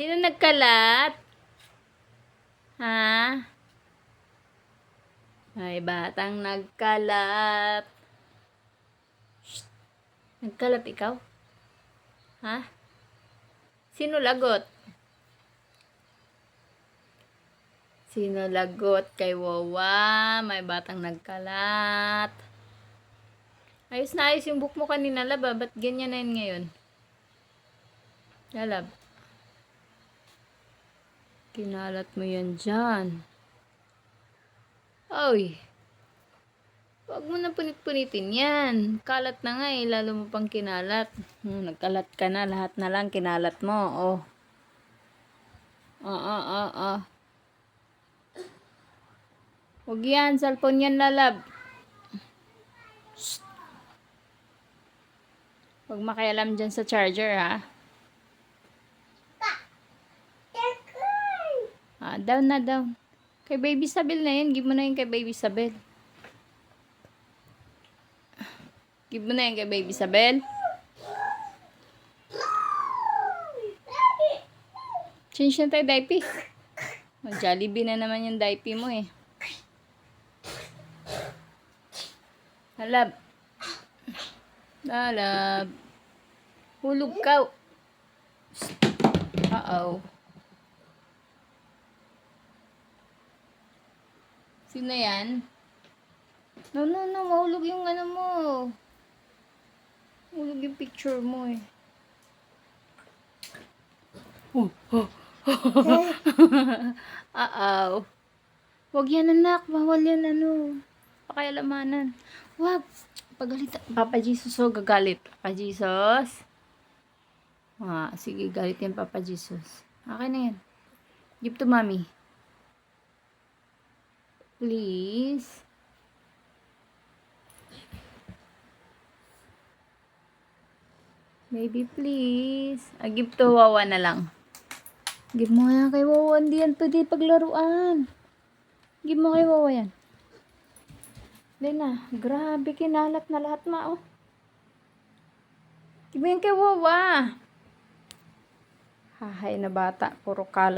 Sino nagkalat? Ha? May batang nagkalat. Shh. Nagkalat ikaw? Ha? Sino lagot? Sino lagot kay Wawa? May batang nagkalat. Ayos na ayos yung book mo kanina, lab. ah. Ba't ganyan na yun ngayon? Lalab. Kinalat mo yan dyan. Oy. Huwag mo na punit-punitin yan. Kalat na nga eh, lalo mo pang kinalat. Hmm, nagkalat ka na, lahat na lang kinalat mo. Oh. Ah, ah, ah, ah. Huwag yan, cellphone yan lalab. Huwag makialam dyan sa charger ha. Down na down. Kay Baby Sabel na yun. Give mo na yun kay Baby Sabel. Give mo na yun kay Baby Sabel. Change na tayo diaper. Oh, Jollibee na naman yung diaper mo eh. Halab. Halab. Hulog ka. Uh-oh. Sino yan? No, no, no. Mahulog yung ano mo. Mahulog yung picture mo eh. Oh, oh. Uh-oh. Huwag yan anak. Bawal yan ano. Pakialamanan. Wag. Pagalit. Papa Jesus oh, gagalit. Papa Jesus. Ah, sige, galit yan Papa Jesus. Akin na yan. Give to mommy. Please. Baby, please. Ah, give to Wawa na lang. Give mo yan kay Wawa. Hindi yan pwede paglaruan. Give mo kay Wawa yan. Hindi na. Grabe, kinalat na lahat ma, oh. Give mo yan kay Wawa. Hahay na bata. Puro kalat.